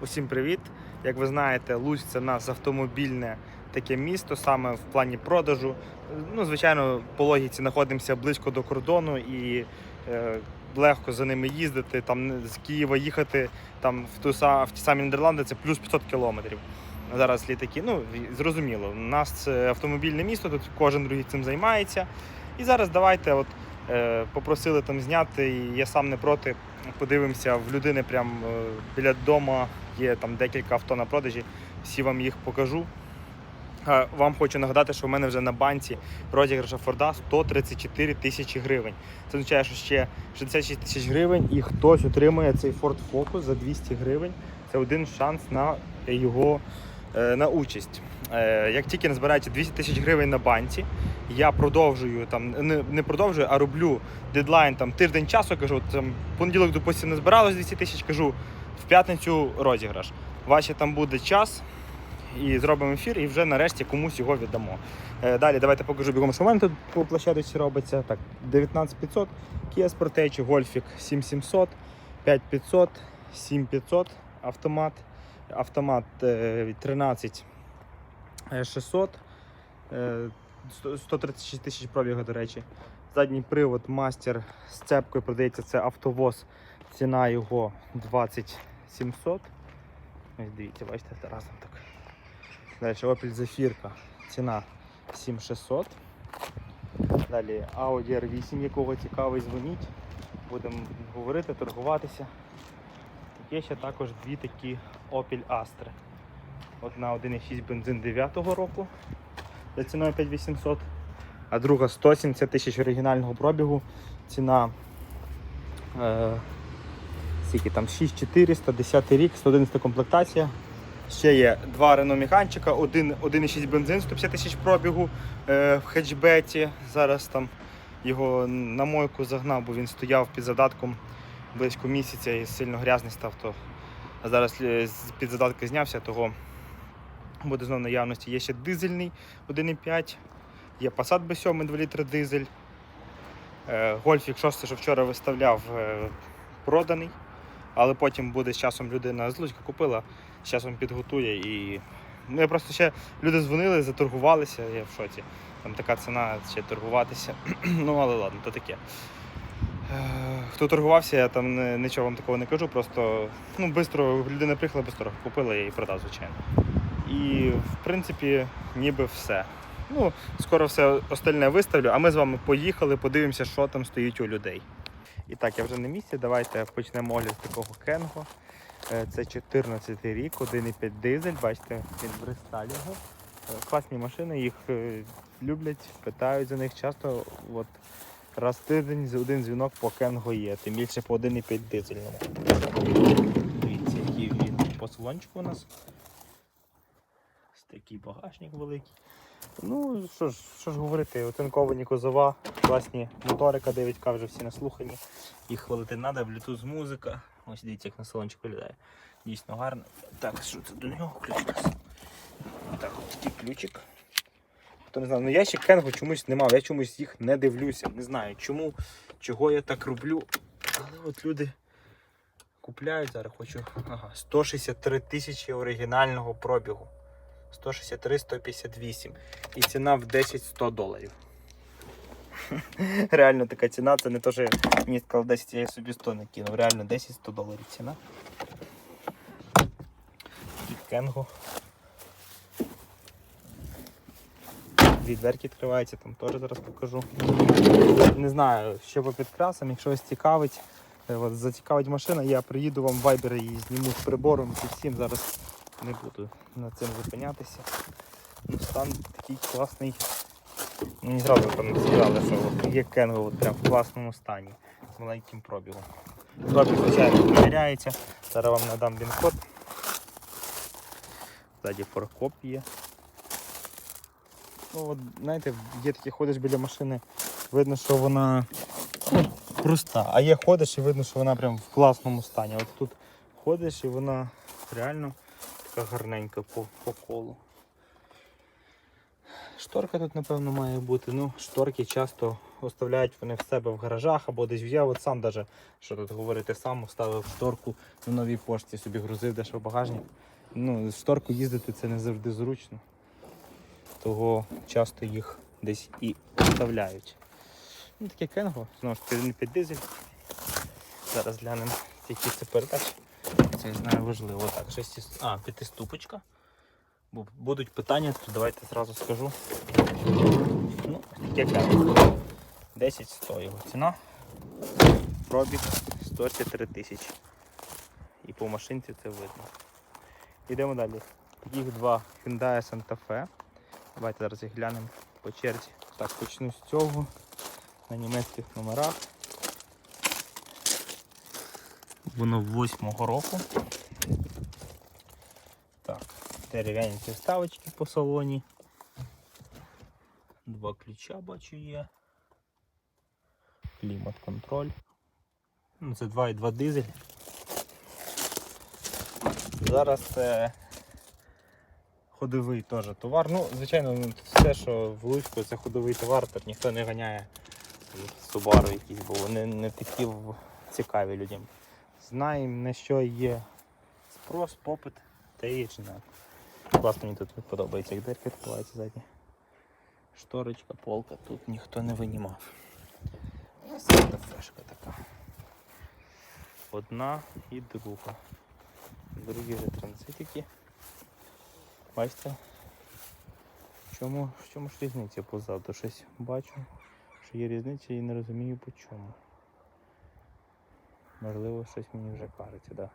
Усім привіт! Як ви знаєте, Луць це в нас автомобільне таке місто, саме в плані продажу. Ну, звичайно, по логіці знаходимося близько до кордону і е, легко за ними їздити. Там з Києва їхати там в ту в ті самі Нідерланди це плюс 500 кілометрів. Зараз літаки, ну зрозуміло, у нас це автомобільне місто, тут кожен другий цим займається. І зараз давайте, от е, попросили там зняти, і я сам не проти. Подивимося в людини прямо е, біля дому є там декілька авто на продажі. Всі вам їх покажу. Вам хочу нагадати, що в мене вже на банці розіграша Форда 134 тисячі гривень. Це означає, що ще 66 тисяч гривень і хтось отримує цей Ford Focus за 200 гривень. Це один шанс на його е, на участь. Е, Як тільки назбирається 200 тисяч гривень на банці, я продовжую там не, не продовжую, а роблю дедлайн там тиждень часу. Кажу, там понеділок, допустимо, не збиралось 200 тисяч, кажу в п'ятницю розіграш. Ваші там буде час. І зробимо ефір, і вже нарешті комусь його віддамо. Е, Далі давайте покажу бігом, що в мене тут по площадочці робиться. Так, 19500, Kia Sportage, Golfic 7700, 5500, 7500, автомат, автомат е, 13 е, 600, е, 100 136 тисяч пробігу, до речі. Задній привод мастер з цепкою продається, це автовоз. Ціна його 20700. Ось дивіться, бачите, разом так. Далі Opel Zafirka. Ціна 7600. Далі Audi R8, якого цікавий, дзвоніть. Будемо говорити, торгуватися. Є ще також дві такі Opel Astra. Одна 1,6 бензин 9-го року за ціною 5800, а друга 170 тисяч оригінального пробігу. Ціна е, скільки там 6400, 10 рік, 111 комплектація. Ще є два Механчика, 1,6 бензин, 150 тисяч пробігу е, в хетчбеті. Зараз там його на мойку загнав, бо він стояв під задатком близько місяця і сильно грязний став. То... А зараз е, під задатки знявся, того буде знову наявності. Є ще дизельний 1,5, є Passat B7 2 літри дизель. Е, Гольфік 6, що вчора виставляв, е, проданий. Але потім буде з часом людина з Луцька купила, з часом підготує і. Ну, я просто ще люди дзвонили, заторгувалися, я в шоці. Там така ціна ще торгуватися. ну, але ладно, то таке. Е, Хто торгувався, я там нічого вам такого не кажу, просто ну, бистро людина приїхала, бистро купила і продав, звичайно. І в принципі, ніби все. Ну, скоро все остальне виставлю, а ми з вами поїхали, подивимося, що там стоїть у людей. І так, я вже на місці. Давайте почнемо огляд з такого Кенго. Е, Це 14 рік, 1,5 дизель. Бачите, він в рестайлінгу. Е, Класні машини, їх е, люблять, питають за них часто. От раз тиждень один дзвінок по Кенго є, тим більше по 1,5 дизельному. Дивіться, який він по салончику у нас. Ось такий багажник великий. Ну, що ж, що ж говорити, оцинковані кузова, класні моторика 9К вже всі наслухані. Їх хвалити треба, Bluetooth музика. Ось дивіться, як на салончик виглядає. Дійсно гарно. Так, що це до нього ключ у нас? Так, от такий ключик. Хто не знає, ну я ще Кенго чомусь не мав, я чомусь їх не дивлюся. Не знаю чому, чого я так роблю. Але от люди купляють зараз, хочу. Ага, 163 тисячі оригінального пробігу. 163-158. І ціна в 10-100 доларів. Реально така ціна, це не то, що мені сказали 10, я собі 100 не кинув. Реально 10-100 доларів ціна. Від Кенго. Дві дверки відкриваються, там теж зараз покажу. Не знаю, що по підкрасам, якщо вас цікавить, е, от, зацікавить машина, я приїду вам в Viber і зніму з прибором і всім зараз не буду над цим зупинятися. Ну, стан такий класний. Мені зразу там сказали, що от є Кенго от прям в класному стані з маленьким пробігом. Пробіг, звичайно, перевіряється. Зараз вам надам він-код. Ззаді форкоп є. Ну, от, знаєте, є такі ходиш біля машини, видно, що вона ну, проста, а є ходиш і видно, що вона прям в класному стані. От тут ходиш і вона реально така гарненька по, по колу. Шторка тут, напевно, має бути. Ну, шторки часто оставляють вони в себе в гаражах або десь взяв. От сам даже, що тут говорити, сам ставив шторку на новій пошті, собі грузив десь в багажник. Ну, шторку їздити це не завжди зручно. Того часто їх десь і оставляють. Ну, таке кенго, знову ж таки, не під дизель. Зараз глянемо, які це передачі. Це я знаю важливо. Так, 6, а, п'ятиступочка. Бо будуть питання, то давайте зразу скажу. Ну, таке кенго. 10 100 його ціна. Пробіг 103 тисячі. І по машинці це видно. Йдемо далі. Їх два Hyundai Santa Fe. Давайте зараз їх глянемо по черзі. Так, почну з цього. На німецьких номерах. Воно восьмого року. Так, дерев'яні ці вставочки по салоні. Два ключа бачу є. Клімат контроль. Ну, це 2,2 дизель. Зараз це ходовий теж товар. Ну, звичайно, ну, все, що в Луцьку, це ходовий товар, тут ніхто не ганяє Subaru якісь, бо вони не такі цікаві людям. Знаємо на що є спрос, попит та є не. Класно мені тут подобається, як дверка відкривається ззаді. Шторочка, полка, тут ніхто не винімав. Фешка така. Одна і друга. Другі вже транзитики. Бачите? В чому, в чому ж різниця позаду? Щось бачу, що є різниця і не розумію по чому. Можливо, щось мені вже кажеться, да.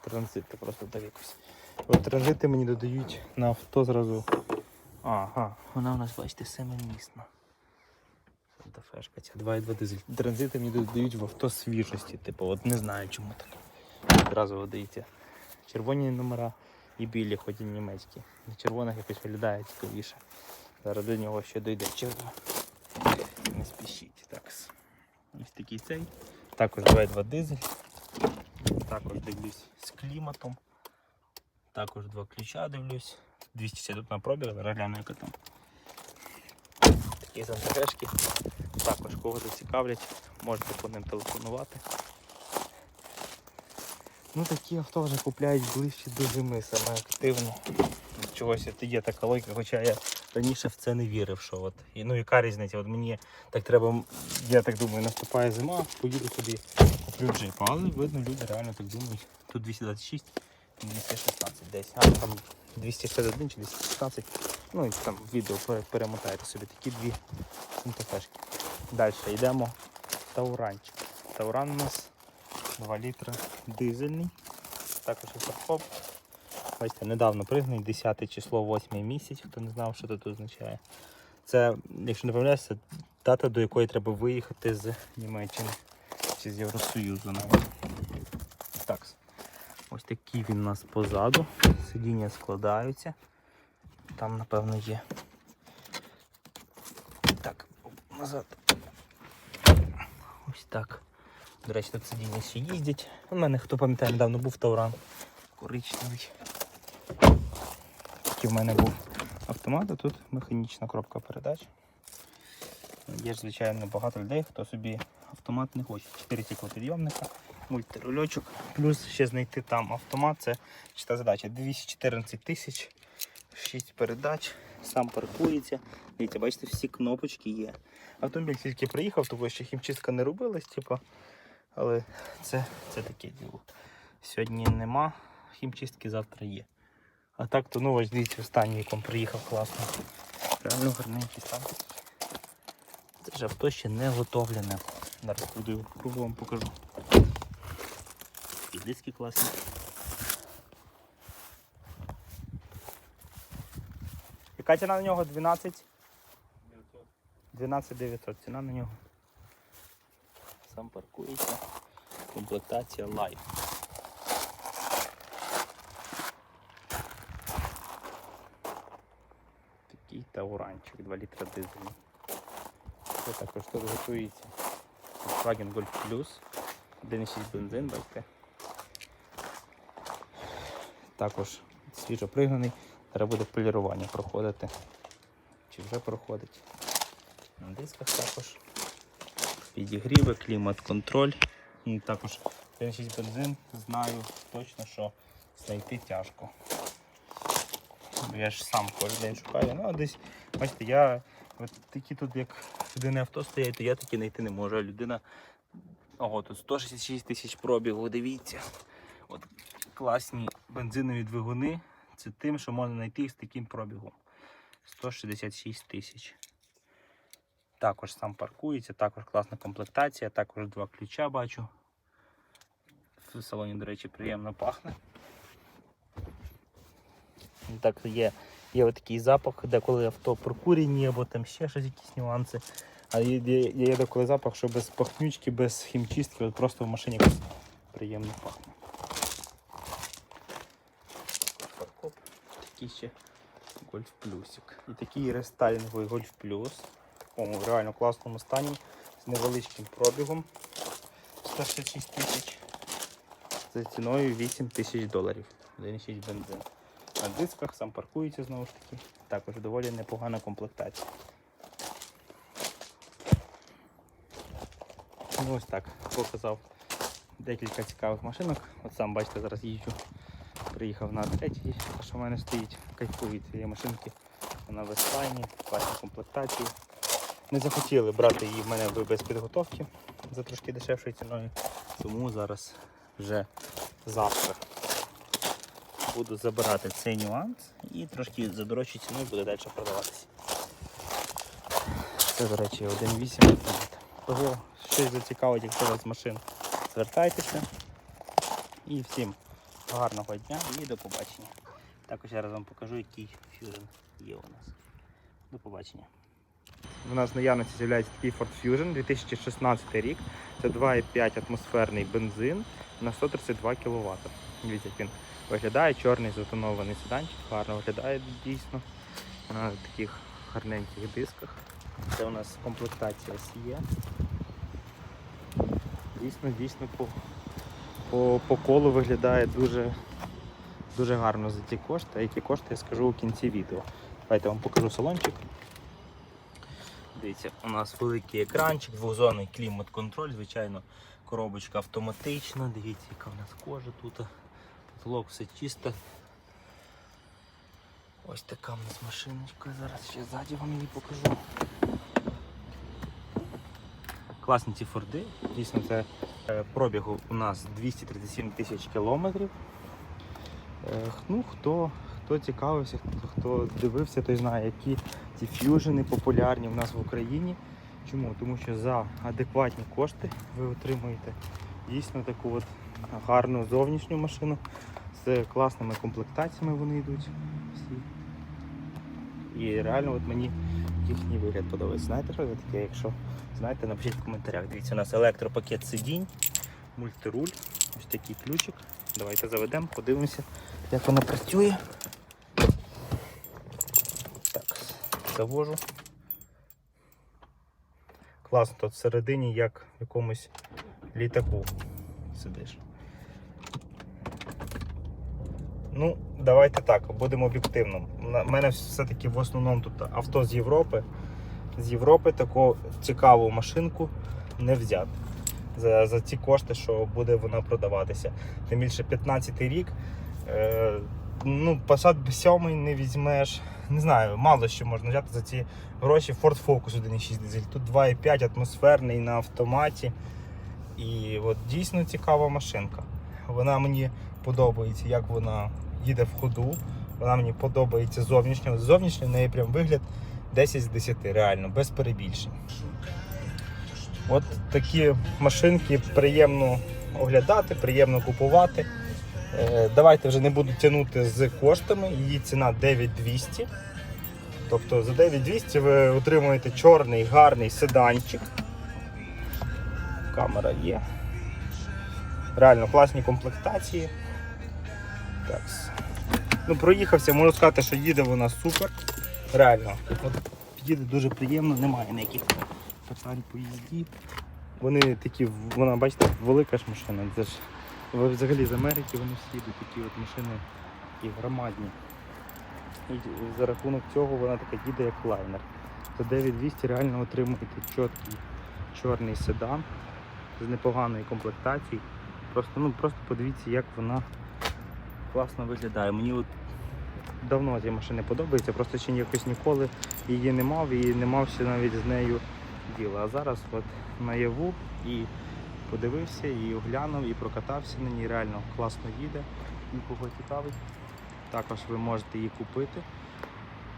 Транзити просто дав якось. От транзити мені додають на авто зразу. Ага, вона у нас, бачите, семимісна. Санта-Фешка, ця 2,2 дизель. Транзити мені додають в авто свіжості, типу, от не знаю чому так. Одразу видається. Червоні номера і білі, хоч і німецькі. На червоних якось виглядає цікавіше. Зараз до нього ще дойде черга. Не спішіть. Так. Ось такий цей. Також 2,2 дизель. Також дивлюсь з кліматом. Також два ключа дивлюсь. 260 на пробіг, зараз гляну, яка там. Такі сантехешки. Також кого зацікавлять, можете по ним телефонувати. Ну такі авто вже купляють ближче до зими, саме активно. Чогось є така логіка, хоча я раніше в це не вірив, що от. І, ну яка різниця? От мені так треба, я так думаю, наступає зима, поїду собі, куплю джип. Але видно, люди реально так думають. Тут 226, 216 десь. А там 261 чи 216. Ну і там відео пере- перемотайте собі такі дві синтефешки. Далі йдемо. Тауранчик. Тауран у нас 2 літри дизельний. Також і. Бачите, недавно пригнаний, 10 число, 8 місяць, хто не знав, що тут означає. Це, якщо не помиляюся, це дата, до якої треба виїхати з Німеччини чи з Євросоюзу. Так. Ось такий він у нас позаду. Сидіння складаються. Там, напевно, є. Так, назад. Ось так. До речі, тут сидіння ще їздять. У мене, хто пам'ятає, недавно був Тауран. Коричневий. Такий в мене був автомат, а тут механічна коробка передач. Є ж, звичайно, багато людей, хто собі автомат не хоче. 4 циклопідйомника, мультирульочок, плюс ще знайти там автомат. Це чита задача 214 тисяч, 6 передач, сам паркується. Дивіться, бачите, всі кнопочки є. Автомобіль тільки приїхав, тому що хімчистка не робилась, типу, але це, це таке діло. Сьогодні нема хімчистки, завтра є. А так то ну ось дивіться, останній яком приїхав класно. Реально гарненький стан. Це ж авто ще не готовлене. Зараз буду пробую вам покажу. І диски класні. Яка ціна на нього? 12? 12 900. Ціна на нього. Сам паркується. Комплектація Live. Такий тауранчик, 2 літра дизелю. Це також тут готується Volkswagen Golf Plus. 1,6 бензин, бачите. Також свіжо пригнаний. Треба буде полірування проходити. бачу, вже проходить. На дисках також. Підігріви, клімат-контроль. Також 1.6 бензин знаю точно, що знайти тяжко. Бо Я ж сам кожен день шукаю. Ну, а десь, бачите, я от такі тут, як людини авто стоять, то я такі знайти не можу. А людина. Ого, тут 166 тисяч пробігу, дивіться. От класні бензинові двигуни. Це тим, що можна знайти з таким пробігом. 166 тисяч. Також сам паркується, також класна комплектація, також два ключа бачу. В салоні, до речі, приємно пахне. Так, є, є такий запах, де коли авто прокурені, або там ще щось, якісь нюанси. А є, є, є деколи запах, що без пахнючки, без хімчистки, от просто в машині приємно пахне. Такий ще Гольф Плюсик. І такий рестайлінговий Гольф Плюс. В такому реально класному стані з невеличким пробігом. 166 тисяч. За ціною 8 тисяч доларів. 1,6 бензин. На дисках сам паркується знову ж таки. Також доволі непогана комплектація. Ну ось так, показав декілька цікавих машинок. От сам бачите, зараз їжджу. Приїхав на третій, що в мене стоїть. Кайфую від цієї машинки. Вона в Еслайні, класні комплектації. Не захотіли брати її в мене без підготовки за трошки дешевшою ціною. Тому зараз вже завтра буду забирати цей нюанс і трошки за дорожчу ціною буде далі продаватися. Це, до речі, 1.8. Того щось зацікавить, якщо у вас машин, звертайтеся. І всім гарного дня і до побачення. Також зараз вам покажу, який фюжн є у нас. До побачення. У нас в наявності з'являється такий Ford Fusion 2016 рік. Це 2,5 атмосферний бензин на 132 кВт. Дивіться, як він виглядає, чорний затонований седанчик, гарно виглядає дійсно на таких гарненьких дисках. Це у нас комплектація SE. Дійсно, дійсно по, по, по колу виглядає дуже, дуже гарно за ті кошти. А які кошти я скажу у кінці відео. Давайте я вам покажу салончик. Дивіться, у нас великий екранчик, двозонний клімат-контроль, звичайно, коробочка автоматична. Дивіться, яка в нас кожа тут. Потолок все чисто. Ось така в нас машиночка. Зараз ще ззаді вам її покажу. Класні ці форди. Дійсно, це Е, Пробігу у нас 237 тисяч кілометрів. Е, Ну, хто, хто цікавився, хто, дивився, той знає, які ці ф'южени популярні в нас в Україні. Чому? Тому що за адекватні кошти ви отримуєте дійсно таку от гарну зовнішню машину з класними комплектаціями вони йдуть всі. І реально от мені їхній вигляд подобається. Знаєте, що це таке? Якщо знаєте, напишіть в коментарях. Дивіться, у нас електропакет сидінь. мультируль, ось такий ключик. Давайте заведемо, подивимося, як воно працює. Так, завожу. Класно, тут всередині як в якомусь літаку сидиш. Ну, давайте так, будемо об'єктивним. У мене все-таки в основному тут авто з Європи. З Європи таку цікаву машинку не взяти за, за ці кошти, що буде вона продаватися. Тим більше 15 рік. Е, ну, Passat B7 не візьмеш. Не знаю, мало що можна взяти за ці гроші. Ford Focus 1.6 дизель. Тут 2,5 атмосферний на автоматі. І от дійсно цікава машинка. Вона мені подобається, як вона їде в ходу. Вона мені подобається зовнішньо. Зовнішньо в неї прям вигляд 10 з 10, реально, без перебільшень. От такі машинки приємно оглядати, приємно купувати. Е, Давайте вже не буду тягнути з коштами. Її ціна 9200. Тобто за 9200 ви отримуєте чорний гарний седанчик. Камера є. Реально класні комплектації. Так. Ну, проїхався, можу сказати, що їде вона супер. Реально. Їде дуже приємно, немає ніяких питань по їзді. Вони такі, вона, бачите, велика ж машина. Це ж взагалі з Америки вони всі їдуть, такі от машини і громадні. І за рахунок цього вона така їде як лайнер. За 9200 реально отримуєте чіткий чорний седан з непоганою комплектацією. Просто, ну, просто подивіться, як вона класно виглядає. Мені от давно ця машина подобається, просто ще якось ніколи її не мав і не мав ще навіть з нею діла. А зараз от наяву і подивився, і оглянув, і прокатався на ній. Реально класно їде. Нікого цікавить. Також ви можете її купити.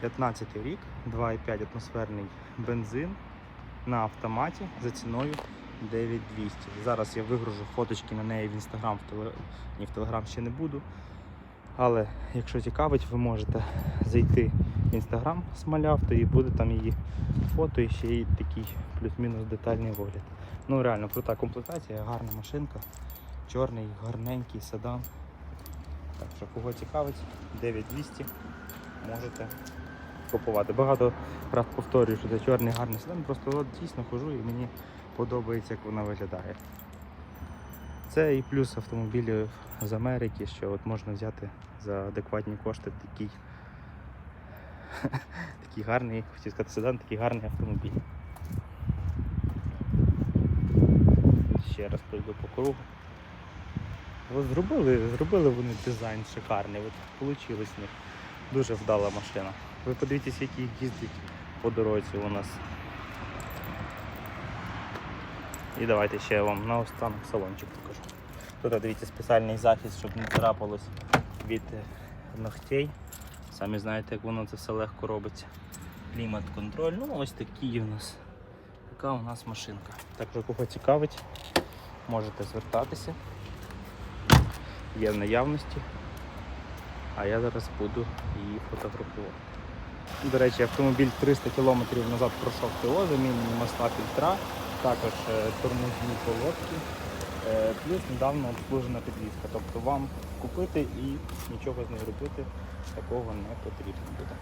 15 рік, 2,5 атмосферний бензин на автоматі за ціною 9200. Зараз я вигружу фоточки на неї в інстаграм, в теле... ні, в телеграм ще не буду. Але якщо цікавить, ви можете зайти в інстаграм Смалявто і буде там її фото і ще й такий плюс-мінус детальний огляд. Ну реально крута комплектація, гарна машинка, чорний, гарненький седан. Так що кого цікавить, 9200 можете купувати. Багато раз повторюю, що це чорний гарний седан, просто от дійсно хожу і мені подобається, як вона виглядає. Це і плюс автомобілів з Америки, що от можна взяти за адекватні кошти такий, такий гарний, хотів сказати седан, такий гарний автомобіль. Ще раз пройду по кругу. От зробили, зробили вони дизайн шикарний, от вийшло з них. Дуже вдала машина. Ви подивіться, які їздять по дорозі у нас. І давайте ще я вам наостанок салончик покажу. Тут дивіться спеціальний захист, щоб не царапалось від ногтей. Самі знаєте, як воно це все легко робиться. Клімат контроль. Ну ось такий у нас. Така у нас машинка. Так що кого цікавить, можете звертатися. Є в наявності. А я зараз буду її фотографувати. До речі, автомобіль 300 км назад пройшов ТО, замінені масла фільтра, також е, тормозні колодки, е, плюс недавно обслужена підвізка. Тобто вам купити і нічого з нею робити такого не потрібно буде.